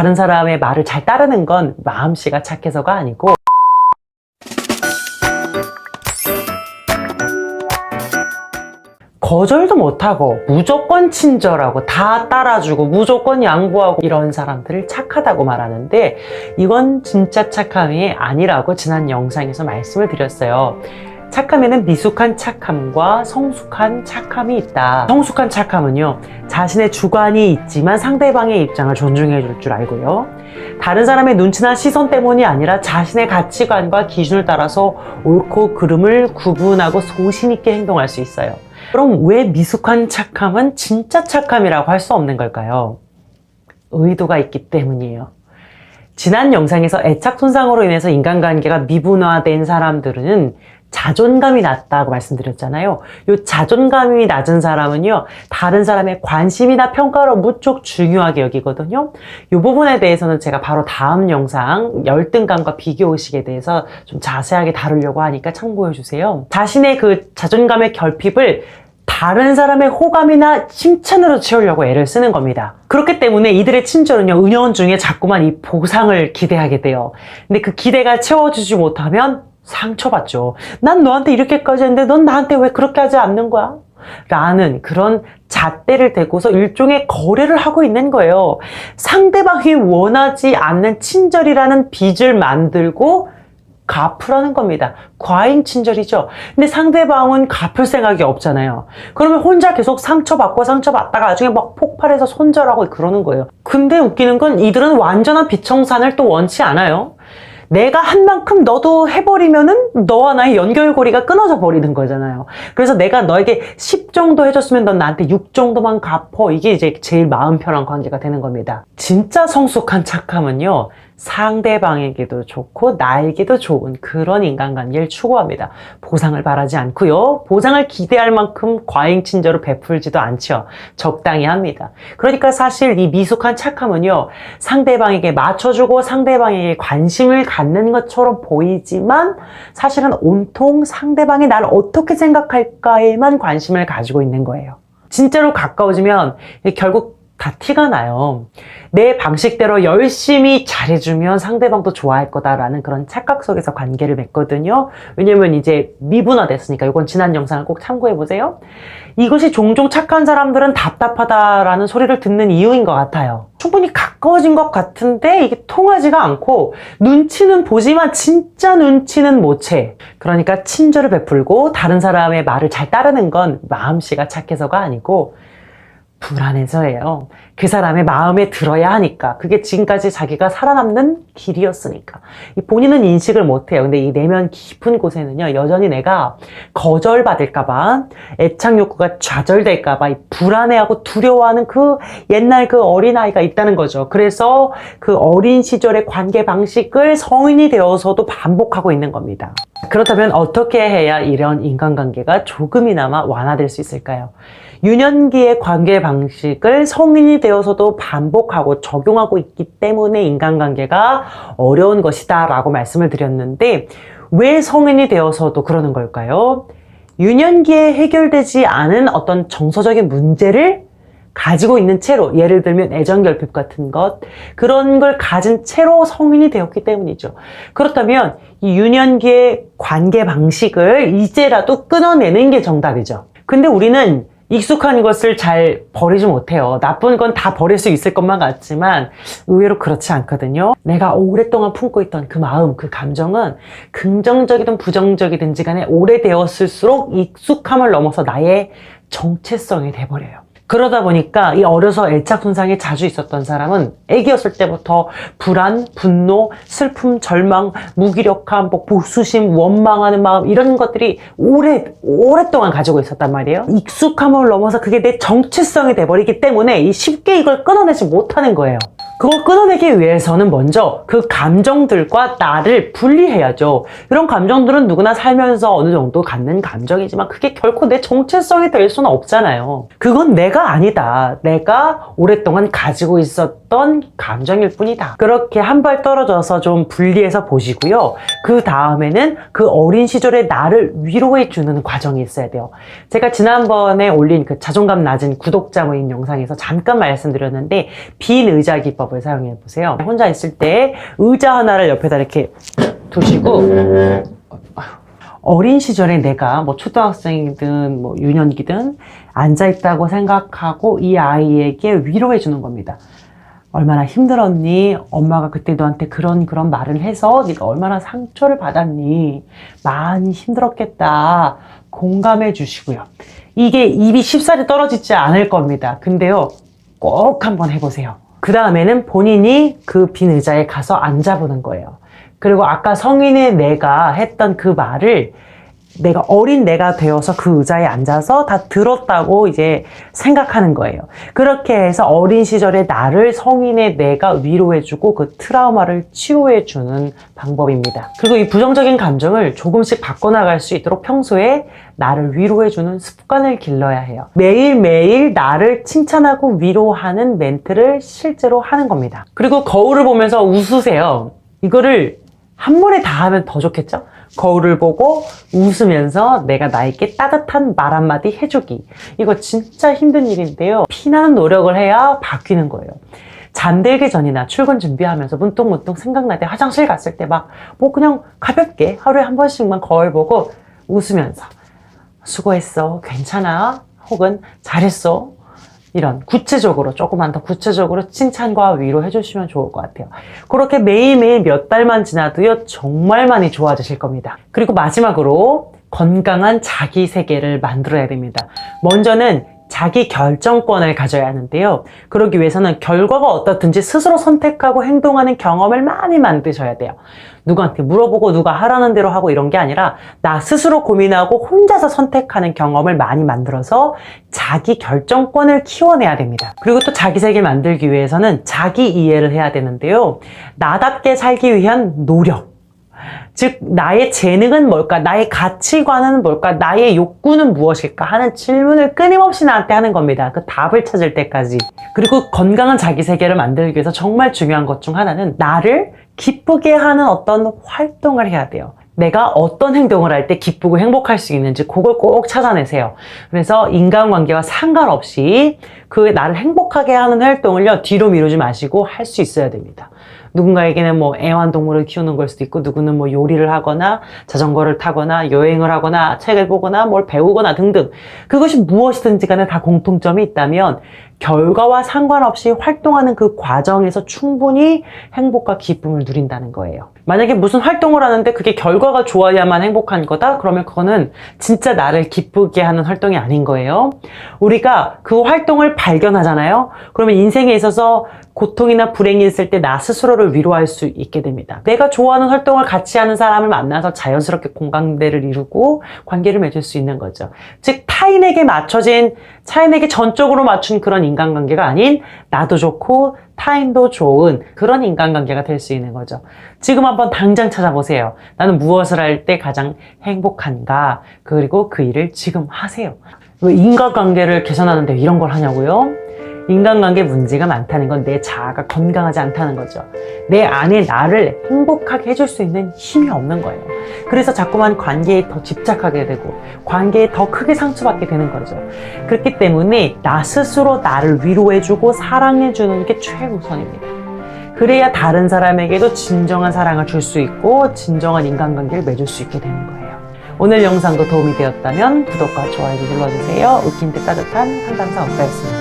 다른 사람의 말을 잘 따르는 건 마음씨가 착해서가 아니고 거절도 못하고 무조건 친절하고 다 따라주고 무조건 양보하고 이런 사람들을 착하다고 말하는데 이건 진짜 착함이 아니라고 지난 영상에서 말씀을 드렸어요. 착함에는 미숙한 착함과 성숙한 착함이 있다. 성숙한 착함은요, 자신의 주관이 있지만 상대방의 입장을 존중해 줄 줄 알고요. 다른 사람의 눈치나 시선 때문이 아니라 자신의 가치관과 기준을 따라서 옳고 그름을 구분하고 소신 있게 행동할 수 있어요. 그럼 왜 미숙한 착함은 진짜 착함이라고 할 수 없는 걸까요? 의도가 있기 때문이에요. 지난 영상에서 애착 손상으로 인해서 인간관계가 미분화된 사람들은 자존감이 낮다고 말씀드렸잖아요. 이 자존감이 낮은 사람은요, 다른 사람의 관심이나 평가를 무척 중요하게 여기거든요. 이 부분에 대해서는 제가 바로 다음 영상, 열등감과 비교 의식에 대해서 좀 자세하게 다루려고 하니까 참고해 주세요. 자신의 그 자존감의 결핍을 다른 사람의 호감이나 칭찬으로 채우려고 애를 쓰는 겁니다. 그렇기 때문에 이들의 친절은요, 은연 중에 자꾸만 이 보상을 기대하게 돼요. 근데 그 기대가 채워주지 못하면 상처받죠. 난 너한테 이렇게까지 했는데 넌 나한테 왜 그렇게 하지 않는 거야? 라는 그런 잣대를 대고서 일종의 거래를 하고 있는 거예요. 상대방이 원하지 않는 친절이라는 빚을 만들고 갚으라는 겁니다. 과잉 친절이죠. 근데 상대방은 갚을 생각이 없잖아요. 그러면 혼자 계속 상처받고 상처받다가 나중에 막 폭발해서 손절하고 그러는 거예요. 근데 웃기는 건 이들은 완전한 비청산을 또 원치 않아요. 내가 한 만큼 너도 해버리면은 너와 나의 연결고리가 끊어져 버리는 거잖아요. 그래서 내가 너에게 10 정도 해줬으면 넌 나한테 6 정도만 갚어. 이게 이제 제일 마음 편한 관계가 되는 겁니다. 진짜 성숙한 착함은요. 상대방에게도 좋고 나에게도 좋은 그런 인간관계를 추구합니다. 보상을 바라지 않고요. 보상을 기대할 만큼 과잉 친절을 베풀지도 않죠. 적당히 합니다. 그러니까 사실 이 미숙한 착함은요. 상대방에게 맞춰주고 상대방에게 관심을 갖는 것처럼 보이지만 사실은 온통 상대방이 나를 어떻게 생각할까에만 관심을 가지고 있는 거예요. 진짜로 가까워지면 결국 다 티가 나요. 내 방식대로 열심히 잘해주면 상대방도 좋아할 거다라는 그런 착각 속에서 관계를 맺거든요. 왜냐면 이제 미분화됐으니까 이건 지난 영상을 꼭 참고해보세요. 이것이 종종 착한 사람들은 답답하다라는 소리를 듣는 이유인 것 같아요. 충분히 가까워진 것 같은데 이게 통하지가 않고 눈치는 보지만 진짜 눈치는 못 채. 그러니까 친절을 베풀고 다른 사람의 말을 잘 따르는 건 마음씨가 착해서가 아니고 불안해서예요. 그 사람의 마음에 들어야 하니까. 그게 지금까지 자기가 살아남는 길이었으니까. 이 본인은 인식을 못해요. 근데 이 내면 깊은 곳에는요, 여전히 내가 거절받을까봐, 애착 욕구가 좌절될까봐, 이 불안해하고 두려워하는 그 옛날 그 어린아이가 있다는 거죠. 그래서 그 어린 시절의 관계 방식을 성인이 되어서도 반복하고 있는 겁니다. 그렇다면 어떻게 해야 이런 인간관계가 조금이나마 완화될 수 있을까요? 유년기의 관계 방식을 성인이 되어 서도 반복하고 적용하고 있기 때문에 인간관계가 어려운 것이다 라고 말씀을 드렸는데 왜 성인이 되어서도 그러는 걸까요? 유년기에 해결되지 않은 어떤 정서적인 문제를 가지고 있는 채로 예를 들면 애정결핍 같은 것 그런 걸 가진 채로 성인이 되었기 때문이죠. 그렇다면 이 유년기의 관계 방식을 이제라도 끊어내는 게 정답이죠. 근데 우리는 익숙한 것을 잘 버리지 못해요. 나쁜 건 다 버릴 수 있을 것만 같지만 의외로 그렇지 않거든요. 내가 오랫동안 품고 있던 그 마음, 그 감정은 긍정적이든 부정적이든지 간에 오래되었을수록 익숙함을 넘어서 나의 정체성이 돼버려요. 그러다 보니까 이 어려서 애착 손상이 자주 있었던 사람은 애기였을 때부터 불안, 분노, 슬픔, 절망, 무기력함, 뭐 보수심, 원망하는 마음 이런 것들이 오래 오랫동안 가지고 있었단 말이에요. 익숙함을 넘어서 그게 내 정체성이 돼버리기 때문에 이 쉽게 이걸 끊어내지 못하는 거예요. 그걸 끊어내기 위해서는 먼저 그 감정들과 나를 분리해야죠. 이런 감정들은 누구나 살면서 어느 정도 갖는 감정이지만 그게 결코 내 정체성이 될 수는 없잖아요. 그건 내가 아니다. 내가 오랫동안 가지고 있었던 어떤 감정일 뿐이다. 그렇게 한 발 떨어져서 좀 분리해서 보시고요. 그 다음에는 그 어린 시절의 나를 위로해 주는 과정이 있어야 돼요. 제가 지난번에 올린 그 자존감 낮은 구독자 모임 영상에서 잠깐 말씀드렸는데 빈 의자 기법을 사용해 보세요. 혼자 있을 때 의자 하나를 옆에다 이렇게 두시고 어린 시절에 내가 뭐 초등학생이든 뭐 유년기든 앉아있다고 생각하고 이 아이에게 위로해 주는 겁니다. 얼마나 힘들었니? 엄마가 그때 너한테 그런 그런 말을 해서 네가 얼마나 상처를 받았니? 많이 힘들었겠다. 공감해 주시고요. 이게 입이 쉽사리 떨어지지 않을 겁니다. 근데요, 꼭 한번 해보세요. 그 다음에는 본인이 그 빈 의자에 가서 앉아보는 거예요. 그리고 아까 성인의 내가 했던 그 말을 내가 어린 내가 되어서 그 의자에 앉아서 다 들었다고 이제 생각하는 거예요. 그렇게 해서 어린 시절의 나를 성인의 내가 위로해주고 그 트라우마를 치료해주는 방법입니다. 그리고 이 부정적인 감정을 조금씩 바꿔나갈 수 있도록 평소에 나를 위로해주는 습관을 길러야 해요. 매일매일 나를 칭찬하고 위로하는 멘트를 실제로 하는 겁니다. 그리고 거울을 보면서 웃으세요. 이거를 한 번에 다 하면 더 좋겠죠? 거울을 보고 웃으면서 내가 나에게 따뜻한 말 한마디 해주기. 이거 진짜 힘든 일인데요. 피나는 노력을 해야 바뀌는 거예요. 잠들기 전이나 출근 준비하면서 문득문득 생각날 때 화장실 갔을 때 막 뭐 그냥 가볍게 하루에 한 번씩만 거울 보고 웃으면서 수고했어. 괜찮아. 혹은 잘했어. 이런 구체적으로 조금만 더 구체적으로 칭찬과 위로 해 주시면 좋을 것 같아요. 그렇게 매일매일 몇 달만 지나도요 정말 많이 좋아지실 겁니다. 그리고 마지막으로 건강한 자기 세계를 만들어야 됩니다. 먼저는 자기 결정권을 가져야 하는데요. 그러기 위해서는 결과가 어떻든지 스스로 선택하고 행동하는 경험을 많이 만드셔야 돼요. 누구한테 물어보고 누가 하라는 대로 하고 이런 게 아니라 나 스스로 고민하고 혼자서 선택하는 경험을 많이 만들어서 자기 결정권을 키워내야 됩니다. 그리고 또 자기 세계 만들기 위해서는 자기 이해를 해야 되는데요. 나답게 살기 위한 노력. 즉 나의 재능은 뭘까? 나의 가치관은 뭘까? 나의 욕구는 무엇일까? 하는 질문을 끊임없이 나한테 하는 겁니다. 그 답을 찾을 때까지. 그리고 건강한 자기 세계를 만들기 위해서 정말 중요한 것 중 하나는 나를 기쁘게 하는 어떤 활동을 해야 돼요. 내가 어떤 행동을 할 때 기쁘고 행복할 수 있는지 그걸 꼭 찾아내세요. 그래서 인간관계와 상관없이 그 나를 행복하게 하는 활동을요 뒤로 미루지 마시고 할 수 있어야 됩니다. 누군가에게는 뭐 애완동물을 키우는 걸 수도 있고 누구는 뭐 요리를 하거나 자전거를 타거나 여행을 하거나 책을 보거나 뭘 배우거나 등등 그것이 무엇이든지 간에 다 공통점이 있다면 결과와 상관없이 활동하는 그 과정에서 충분히 행복과 기쁨을 누린다는 거예요. 만약에 무슨 활동을 하는데 그게 결과가 좋아야만 행복한 거다? 그러면 그거는 진짜 나를 기쁘게 하는 활동이 아닌 거예요. 우리가 그 활동을 발견하잖아요. 그러면 인생에 있어서 고통이나 불행이 있을 때 나 스스로를 위로할 수 있게 됩니다. 내가 좋아하는 활동을 같이 하는 사람을 만나서 자연스럽게 공감대를 이루고 관계를 맺을 수 있는 거죠. 즉 타인에게 맞춰진 타인에게 전적으로 맞춘 그런 인간관계가 아닌 나도 좋고 타인도 좋은 그런 인간관계가 될 수 있는 거죠. 지금 한번 당장 찾아보세요. 나는 무엇을 할 때 가장 행복한가? 그리고 그 일을 지금 하세요. 왜 인간관계를 개선하는데 이런 걸 하냐고요? 인간관계 문제가 많다는 건 내 자아가 건강하지 않다는 거죠. 내 안에 나를 행복하게 해줄 수 있는 힘이 없는 거예요. 그래서 자꾸만 관계에 더 집착하게 되고 관계에 더 크게 상처받게 되는 거죠. 그렇기 때문에 나 스스로 나를 위로해주고 사랑해주는 게 최우선입니다. 그래야 다른 사람에게도 진정한 사랑을 줄 수 있고 진정한 인간관계를 맺을 수 있게 되는 거예요. 오늘 영상도 도움이 되었다면 구독과 좋아요 눌러주세요. 웃긴 듯 따뜻한 상담사 업가였습니다.